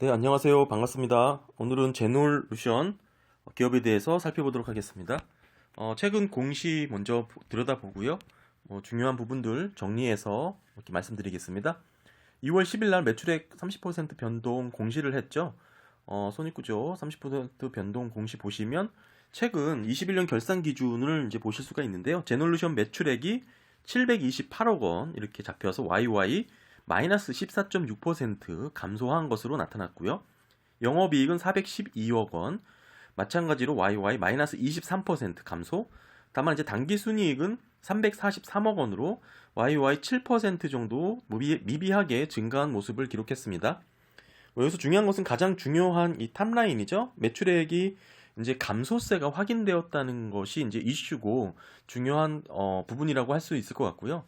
네, 안녕하세요. 반갑습니다. 오늘은 제놀 루션 기업에 대해서 살펴보도록 하겠습니다. 어, 최근 공시 먼저 보- 들여다보고요. 뭐 중요한 부분들 정리해서 이렇게 말씀드리겠습니다. 2월 10일 날 매출액 30% 변동 공시를 했죠. 어, 손익구조 30% 변동 공시 보시면 최근 21년 결산 기준을 이제 보실 수가 있는데요. 제놀루션 매출액이 728억 원 이렇게 잡혀서 YY 마이너스 14.6% 감소한 것으로 나타났고요. 영업이익은 412억 원, 마찬가지로 YY 마이너스 23% 감소. 다만 이제 당기순이익은 343억 원으로 YY 7% 정도 미비, 미비하게 증가한 모습을 기록했습니다. 뭐 여기서 중요한 것은 가장 중요한 이 탑라인이죠. 매출액이 이제 감소세가 확인되었다는 것이 이제 이슈고 중요한 어, 부분이라고 할 수 있을 것 같고요.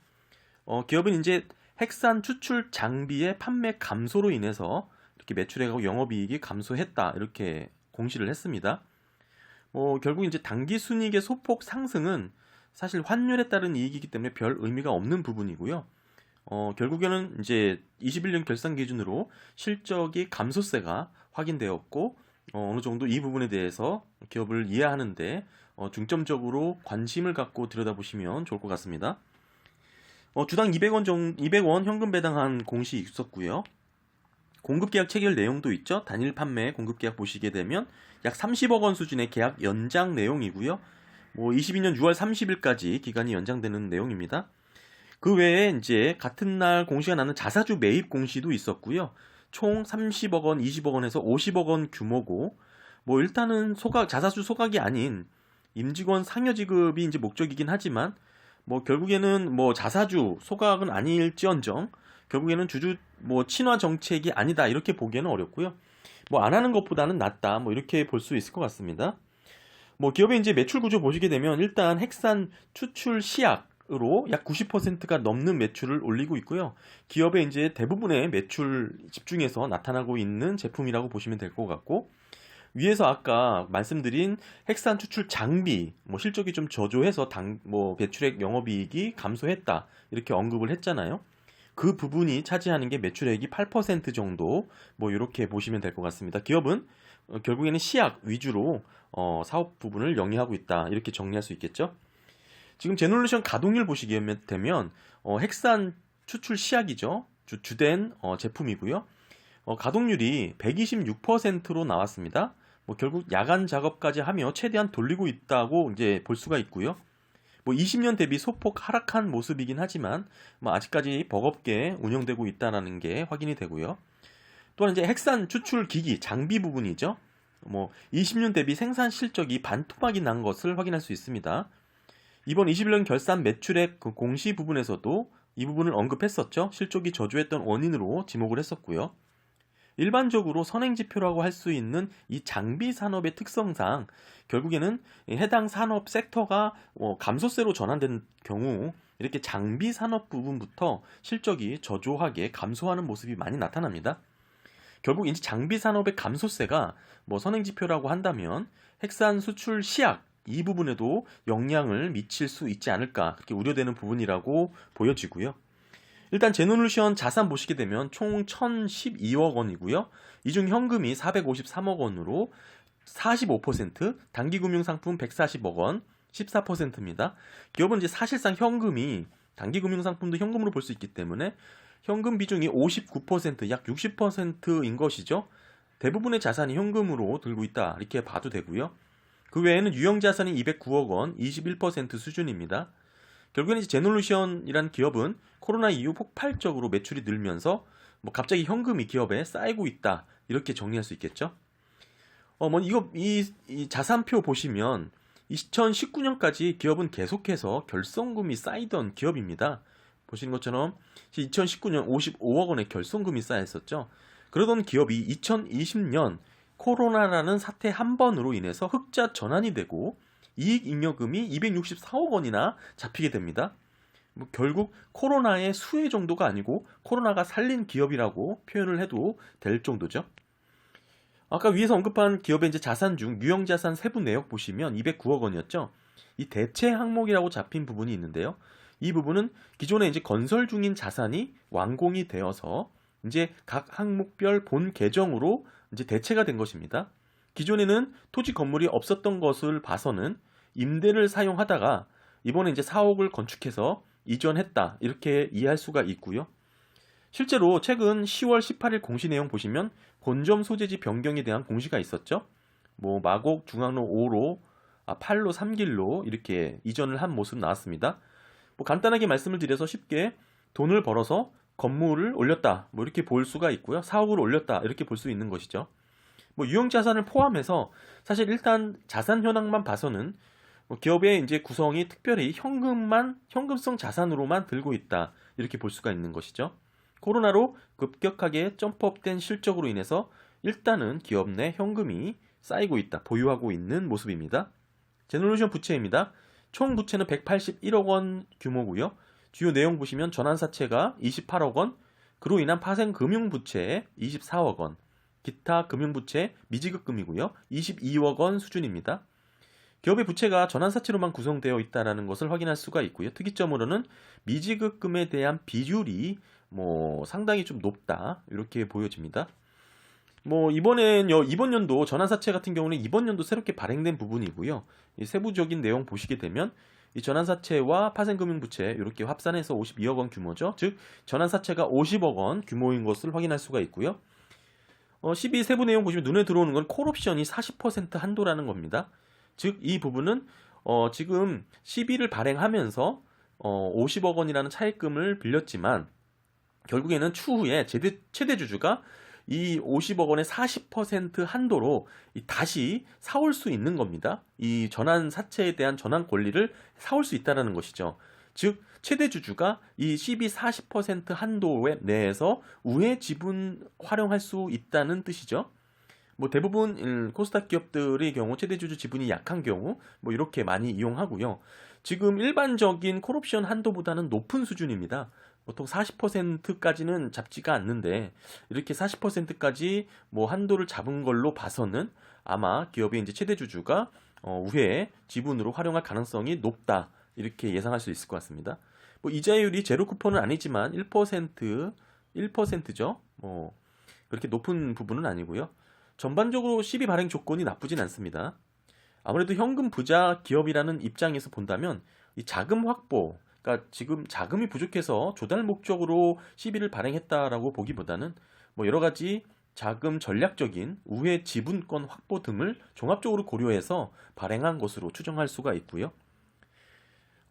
어, 기업은 이제 핵산 추출 장비의 판매 감소로 인해서 이렇게 매출액하고 영업이익이 감소했다 이렇게 공시를 했습니다. 뭐 결국 이제 당기 순이익의 소폭 상승은 사실 환율에 따른 이익이기 때문에 별 의미가 없는 부분이고요. 어, 결국에는 이제 21년 결산 기준으로 실적이 감소세가 확인되었고 어, 어느 정도 이 부분에 대해서 기업을 이해하는데 어, 중점적으로 관심을 갖고 들여다보시면 좋을 것 같습니다. 어, 주당 200원 정 200원 현금 배당한 공시 있었고요. 공급 계약 체결 내용도 있죠. 단일 판매 공급 계약 보시게 되면 약 30억 원 수준의 계약 연장 내용이고요. 뭐 22년 6월 30일까지 기간이 연장되는 내용입니다. 그 외에 이제 같은 날 공시가 나는 자사주 매입 공시도 있었고요. 총 30억 원, 20억 원에서 50억 원 규모고 뭐 일단은 소각 자사주 소각이 아닌 임직원 상여 지급이 이제 목적이긴 하지만 뭐 결국에는 뭐 자사주 소각은 아닐지언정 결국에는 주주 뭐 친화 정책이 아니다 이렇게 보기에는 어렵고요. 뭐 안 하는 것보다는 낫다 뭐 이렇게 볼 수 있을 것 같습니다. 뭐 기업의 이제 매출 구조 보시게 되면 일단 핵산 추출 시약 으로 약 90%가 넘는 매출을 올리고 있고요. 기업의 이제 대부분의 매출 집중해서 나타나고 있는 제품이라고 보시면 될 것 같고 위에서 아까 말씀드린 핵산 추출 장비 뭐 실적이 좀 저조해서 당뭐 매출액 영업이익이 감소했다 이렇게 언급을 했잖아요. 그 부분이 차지하는 게 매출액이 8% 정도 뭐 이렇게 보시면 될 것 같습니다. 기업은 어, 결국에는 시약 위주로 어, 사업 부분을 영위하고 있다 이렇게 정리할 수 있겠죠. 지금 제놀루션 가동률 보시게 되면 어, 핵산 추출 시약이죠. 주, 주된 어, 제품이고요. 어, 가동률이 126%로 나왔습니다. 뭐 결국 야간 작업까지 하며 최대한 돌리고 있다고 이제 볼 수가 있고요. 뭐 20년 대비 소폭 하락한 모습이긴 하지만 뭐 아직까지 버겁게 운영되고 있다는 게 확인이 되고요. 또한 이제 핵산 추출 기기 장비 부분이죠. 뭐 20년 대비 생산 실적이 반토막이 난 것을 확인할 수 있습니다. 이번 21년 결산 매출액 그 공시 부분에서도 이 부분을 언급했었죠. 실적이 저조했던 원인으로 지목을 했었고요. 일반적으로 선행지표라고 할 수 있는 이 장비 산업의 특성상 결국에는 해당 산업 섹터가 어, 감소세로 전환된 경우 이렇게 장비 산업 부분부터 실적이 저조하게 감소하는 모습이 많이 나타납니다. 결국 이제 장비 산업의 감소세가 뭐 선행지표라고 한다면 핵산 수출 시약 이 부분에도 영향을 미칠 수 있지 않을까 그렇게 우려되는 부분이라고 보여지고요. 일단 제노루션 자산 보시게 되면 총 1,012억 원이고요. 이 중 현금이 453억 원으로 45%, 단기 금융 상품 140억 원, 14%입니다. 기업은 이제 사실상 현금이 단기 금융 상품도 현금으로 볼 수 있기 때문에 현금 비중이 59%, 약 60%인 것이죠. 대부분의 자산이 현금으로 들고 있다. 이렇게 봐도 되고요. 그 외에는 유형 자산이 209억 원, 21% 수준입니다. 결국에는 이제 제놀루션이란 기업은 코로나 이후 폭발적으로 매출이 늘면서 뭐 갑자기 현금이 기업에 쌓이고 있다 이렇게 정리할 수 있겠죠. 어 뭐 이거 이, 이 자산표 보시면 2019년까지 기업은 계속해서 결성금이 쌓이던 기업입니다. 보시는 것처럼 2019년 55억 원의 결성금이 쌓였었죠. 그러던 기업이 2020년 코로나라는 사태 한 번으로 인해서 흑자 전환이 되고 이익 잉여금이 264억 원이나 잡히게 됩니다. 뭐 결국 코로나의 수혜 정도가 아니고 코로나가 살린 기업이라고 표현을 해도 될 정도죠. 아까 위에서 언급한 기업의 이제 자산 중 유형 자산 세부 내역 보시면 209억 원이었죠. 이 대체 항목이라고 잡힌 부분이 있는데요. 이 부분은 기존에 이제 건설 중인 자산이 완공이 되어서 이제 각 항목별 본 계정으로 이제 대체가 된 것입니다. 기존에는 토지 건물이 없었던 것을 봐서는 임대를 사용하다가 이번에 이제 사옥을 건축해서 이전했다 이렇게 이해할 수가 있고요. 실제로 최근 10월 18일 공시 내용 보시면 본점 소재지 변경에 대한 공시가 있었죠. 뭐 마곡 중앙로 5로 아 8로 3길로 이렇게 이전을 한 모습 나왔습니다. 뭐 간단하게 말씀을 드려서 쉽게 돈을 벌어서 건물을 올렸다 뭐 이렇게 볼 수가 있고요. 사옥을 올렸다 이렇게 볼 수 있는 것이죠. 뭐 유형 자산을 포함해서 사실 일단 자산 현황만 봐서는 뭐 기업의 이제 구성이 특별히 현금만 현금성 자산으로만 들고 있다 이렇게 볼 수가 있는 것이죠. 코로나로 급격하게 점프업된 실적으로 인해서 일단은 기업 내 현금이 쌓이고 있다, 보유하고 있는 모습입니다. 제너레이션 부채입니다. 총 부채는 181억 원 규모고요. 주요 내용 보시면 전환사채가 28억 원, 그로 인한 파생 금융부채 24억 원, 기타 금융부채 미지급금이고요. 22억 원 수준입니다. 기업의 부채가 전환사채로만 구성되어 있다는 것을 확인할 수가 있고요. 특이점으로는 미지급금에 대한 비율이 뭐 상당히 좀 높다 이렇게 보여집니다. 뭐 이번엔 여- 이번 연도 전환사채 같은 경우는 이번 연도 새롭게 발행된 부분이고요. 이 세부적인 내용 보시게 되면 이 전환사채와 파생금융부채 이렇게 합산해서 52억 원 규모죠. 즉 전환사채가 50억 원 규모인 것을 확인할 수가 있고요. 어, 12 세부 내용 보시면 눈에 들어오는 건 콜옵션이 40% 한도라는 겁니다. 즉 이 부분은 어, 지금 12를 발행하면서 어, 50억 원이라는 차입금을 빌렸지만 결국에는 추후에 최대, 최대 주주가 이 50억 원의 40% 한도로 이 다시 사올 수 있는 겁니다. 이 전환 사채에 대한 전환 권리를 사올 수 있다라는 것이죠. 즉 최대 주주가 이12 40% 한도 내에서 우회 지분 활용할 수 있다는 뜻이죠. 뭐 대부분 음, 코스닥 기업들의 경우 최대 주주 지분이 약한 경우 뭐 이렇게 많이 이용하고요. 지금 일반적인 콜옵션 한도보다는 높은 수준입니다. 보통 40%까지는 잡지가 않는데 이렇게 40%까지 뭐 한도를 잡은 걸로 봐서는 아마 기업의 이제 최대 주주가 어, 우회 지분으로 활용할 가능성이 높다 이렇게 예상할 수 있을 것 같습니다. 뭐 이자율이 제로 쿠폰은 아니지만 1% 1%죠. 뭐 그렇게 높은 부분은 아니고요. 전반적으로 시비 발행 조건이 나쁘진 않습니다. 아무래도 현금 부자 기업이라는 입장에서 본다면 이 자금 확보, 그러니까 지금 자금이 부족해서 조달 목적으로 시비를 발행했다라고 보기보다는 뭐 여러 가지 자금 전략적인 우회 지분권 확보 등을 종합적으로 고려해서 발행한 것으로 추정할 수가 있고요.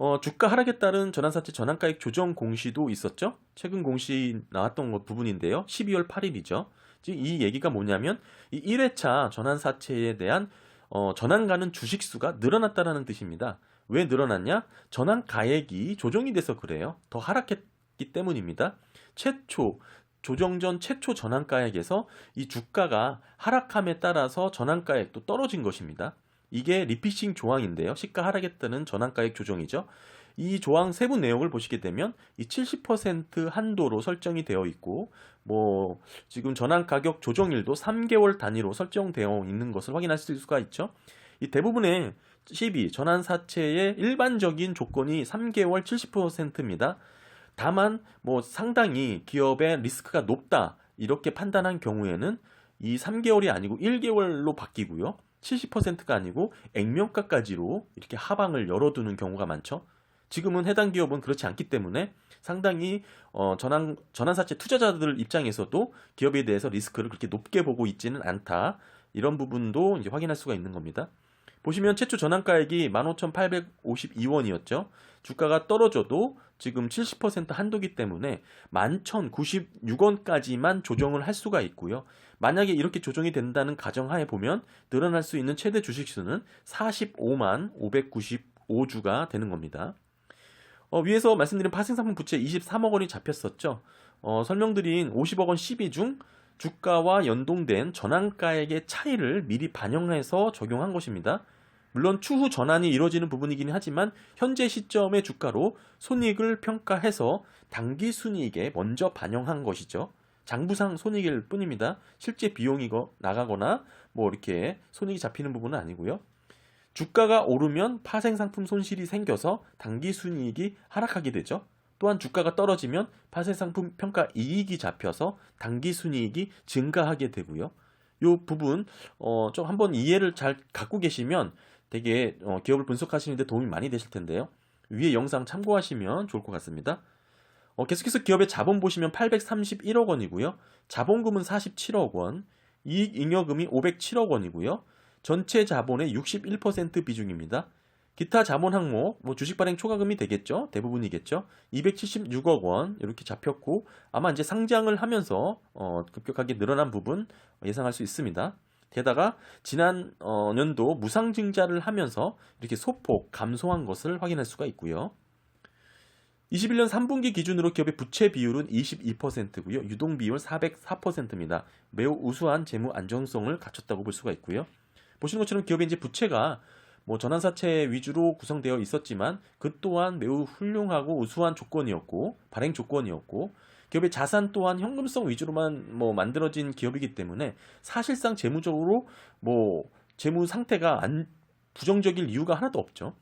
어, 주가 하락에 따른 전환사채 전환가액 조정 공시도 있었죠. 최근 공시 나왔던 것 부분인데요. 12월 8일이죠. 즉이 얘기가 뭐냐면 이 1회차 전환사채에 대한 어, 전환가는 주식수가 늘어났다라는 뜻입니다. 왜 늘어났냐? 전환 가액이 조정이 돼서 그래요. 더 하락했기 때문입니다. 최초 조정 전 최초 전환가액에서 이 주가가 하락함에 따라서 전환가액도 떨어진 것입니다. 이게 리피싱 조항인데요. 시가 하락에 따른 전환가액 조정이죠. 이 조항 세부 내용을 보시게 되면 이 70% 한도로 설정이 되어 있고 뭐 지금 전환 가격 조정일도 3개월 단위로 설정되어 있는 것을 확인할 수가 있죠. 이 대부분의 12 전환 사채의 일반적인 조건이 3개월 70%입니다. 다만 뭐 상당히 기업의 리스크가 높다 이렇게 판단한 경우에는 이 3개월이 아니고 1개월로 바뀌고요. 70%가 아니고 액면가까지로 이렇게 하방을 열어두는 경우가 많죠. 지금은 해당 기업은 그렇지 않기 때문에 상당히 어, 전환 전환사채 투자자들 입장에서도 기업에 대해서 리스크를 그렇게 높게 보고 있지는 않다. 이런 부분도 이제 확인할 수가 있는 겁니다. 보시면 최초 전환가액이 15,852원이었죠. 주가가 떨어져도 지금 70% 한도기 때문에 11,096원까지만 조정을 할 수가 있고요. 만약에 이렇게 조정이 된다는 가정하에 보면 늘어날 수 있는 최대 주식수는 45만 595주가 되는 겁니다. 어, 위에서 말씀드린 파생상품 부채 23억 원이 잡혔었죠. 어, 설명드린 50억 원 12중 주가와 연동된 전환가액의 차이를 미리 반영해서 적용한 것입니다. 물론 추후 전환이 이루어지는 부분이긴 하지만 현재 시점의 주가로 손익을 평가해서 당기 순이익에 먼저 반영한 것이죠. 장부상 손익일 뿐입니다. 실제 비용이 나가거나 뭐 이렇게 손익이 잡히는 부분은 아니고요. 주가가 오르면 파생 상품 손실이 생겨서 당기 순이익이 하락하게 되죠. 또한 주가가 떨어지면 파생 상품 평가 이익이 잡혀서 당기 순이익이 증가하게 되고요. 이 부분 어, 좀 한번 이해를 잘 갖고 계시면 되게 어, 기업을 분석하시는데 도움이 많이 되실 텐데요. 위에 영상 참고하시면 좋을 것 같습니다. 어, 계속해서 기업의 자본 보시면 831억 원이고요. 자본금은 47억 원, 이익 잉여금이 507억 원이고요. 전체 자본의 61% 비중입니다. 기타 자본 항목, 뭐 주식 발행 초과금이 되겠죠? 대부분이겠죠? 276억 원 이렇게 잡혔고 아마 이제 상장을 하면서 어, 급격하게 늘어난 부분 예상할 수 있습니다. 게다가 지난 어, 년도 무상증자를 하면서 이렇게 소폭 감소한 것을 확인할 수가 있고요. 21년 3분기 기준으로 기업의 부채 비율은 22%고요. 유동 비율 404%입니다. 매우 우수한 재무 안정성을 갖췄다고 볼 수가 있고요. 보시는 것처럼 기업의 이제 부채가 뭐 전환사채 위주로 구성되어 있었지만 그 또한 매우 훌륭하고 우수한 조건이었고 발행 조건이었고 기업의 자산 또한 현금성 위주로만 뭐 만들어진 기업이기 때문에 사실상 재무적으로 뭐 재무 상태가 안 부정적일 이유가 하나도 없죠.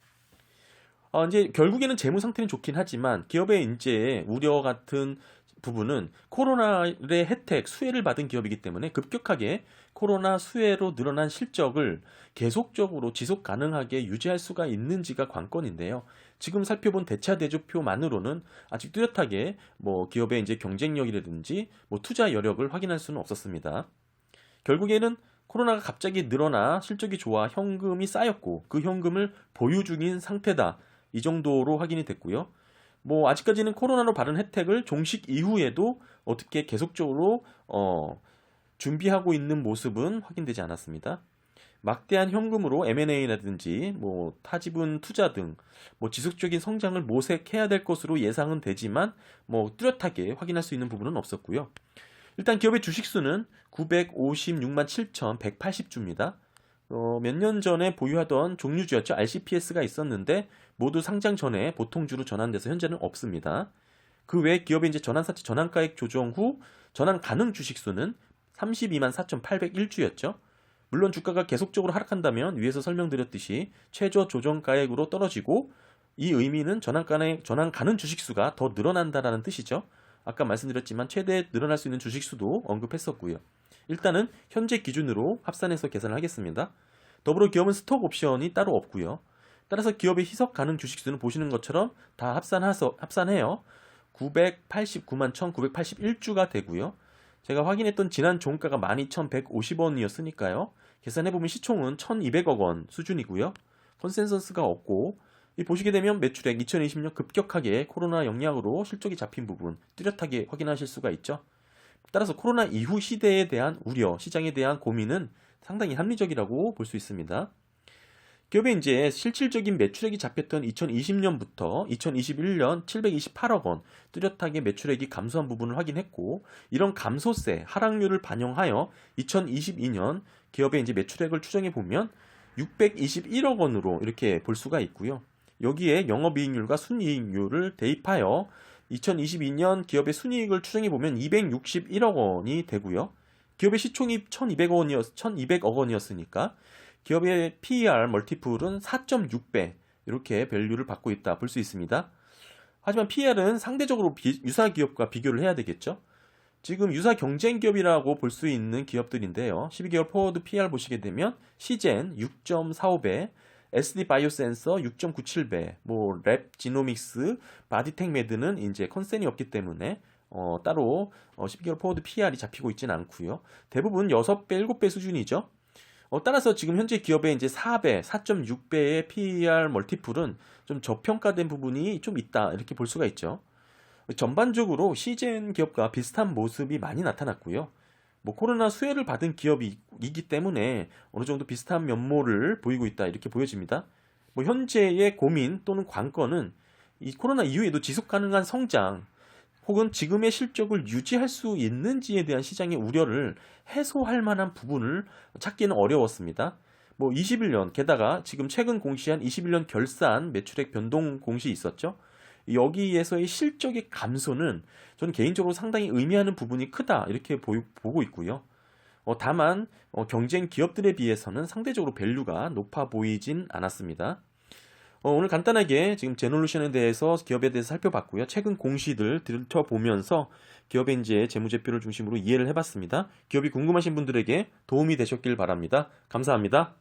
어, 이제 결국에는 재무 상태는 좋긴 하지만 기업의 이제 우려 같은 부분은 코로나의 혜택, 수혜를 받은 기업이기 때문에 급격하게 코로나 수혜로 늘어난 실적을 계속적으로 지속 가능하게 유지할 수가 있는지가 관건인데요. 지금 살펴본 대차 대조표만으로는 아직 뚜렷하게 뭐 기업의 이제 경쟁력이라든지 뭐 투자 여력을 확인할 수는 없었습니다. 결국에는 코로나가 갑자기 늘어나 실적이 좋아 현금이 쌓였고 그 현금을 보유 중인 상태다. 이 정도로 확인이 됐고요. 뭐 아직까지는 코로나로 받은 혜택을 종식 이후에도 어떻게 계속적으로 어, 준비하고 있는 모습은 확인되지 않았습니다. 막대한 현금으로 M&A라든지 뭐 타지분 투자 등 뭐 지속적인 성장을 모색해야 될 것으로 예상은 되지만 뭐 뚜렷하게 확인할 수 있는 부분은 없었고요. 일단 기업의 주식 수는 956만 7,180주입니다. 어, 몇 년 전에 보유하던 종류주였죠. RCPS가 있었는데 모두 상장 전에 보통주로 전환돼서 현재는 없습니다. 그외 기업의 이제 전환사채 전환가액 조정 후 전환 가능 주식수는 32만 4,801주였죠. 물론 주가가 계속적으로 하락한다면 위에서 설명드렸듯이 최저 조정가액으로 떨어지고 이 의미는 전환 가능, 전환 가능 주식수가 더 늘어난다라는 뜻이죠. 아까 말씀드렸지만 최대 늘어날 수 있는 주식수도 언급했었고요. 일단은 현재 기준으로 합산해서 계산을 하겠습니다. 더불어 기업은 스톡 옵션이 따로 없고요. 따라서 기업의 희석 가능 주식수는 보시는 것처럼 다 합산해서 합산해요. 989만 1,981주가 되고요. 제가 확인했던 지난 종가가 12,150원이었으니까요. 계산해보면 시총은 1,200억 원 수준이고요. 컨센서스가 없고 이 보시게 되면 매출액 2020년 급격하게 코로나 영향으로 실적이 잡힌 부분 뚜렷하게 확인하실 수가 있죠. 따라서 코로나 이후 시대에 대한 우려, 시장에 대한 고민은 상당히 합리적이라고 볼 수 있습니다. 기업의 이제 실질적인 매출액이 잡혔던 2020년부터 2021년 728억 원 뚜렷하게 매출액이 감소한 부분을 확인했고 이런 감소세 하락률을 반영하여 2022년 기업의 이제 매출액을 추정해 보면 621억 원으로 이렇게 볼 수가 있고요. 여기에 영업이익률과 순이익률을 대입하여 2022년 기업의 순이익을 추정해 보면 261억 원이 되고요. 기업의 시총이 1,200억 원이었 1,200억 원이었으니까 기업의 PER 멀티플은 4.6배 이렇게 밸류를 받고 있다 볼 수 있습니다. 하지만 PER은 상대적으로 비, 유사 기업과 비교를 해야 되겠죠. 지금 유사 경쟁 기업이라고 볼 수 있는 기업들인데요. 12개월 포워드 PER 보시게 되면 시젠 6.45배, SD 바이오 센서 6.97배, 뭐 랩 지노믹스, 바디텍 매드는 이제 컨센이 없기 때문에 어, 따로 어, 12개월 포워드 PR이 잡히고 있지는 않고요. 대부분 6배, 7배 수준이죠. 어, 따라서 지금 현재 기업의 이제 4배, 4.6배의 PER 멀티플은 좀 저평가된 부분이 좀 있다 이렇게 볼 수가 있죠. 전반적으로 시젠 기업과 비슷한 모습이 많이 나타났고요. 뭐 코로나 수혜를 받은 기업이기 때문에 어느 정도 비슷한 면모를 보이고 있다 이렇게 보여집니다. 뭐 현재의 고민 또는 관건은 이 코로나 이후에도 지속 가능한 성장 혹은 지금의 실적을 유지할 수 있는지에 대한 시장의 우려를 해소할 만한 부분을 찾기는 어려웠습니다. 뭐 21년 게다가 지금 최근 공시한 21년 결산 매출액 변동 공시 있었죠. 여기에서의 실적의 감소는 저는 개인적으로 상당히 의미하는 부분이 크다 이렇게 보, 고 있고요. 어, 다만 어, 경쟁 기업들에 비해서는 상대적으로 밸류가 높아 보이진 않았습니다. 어, 오늘 간단하게 지금 제놀루션에 대해서 기업에 대해서 살펴봤고요. 최근 공시들 들춰보면서 기업의 이제 재무제표를 중심으로 이해를 해봤습니다. 기업이 궁금하신 분들에게 도움이 되셨길 바랍니다. 감사합니다.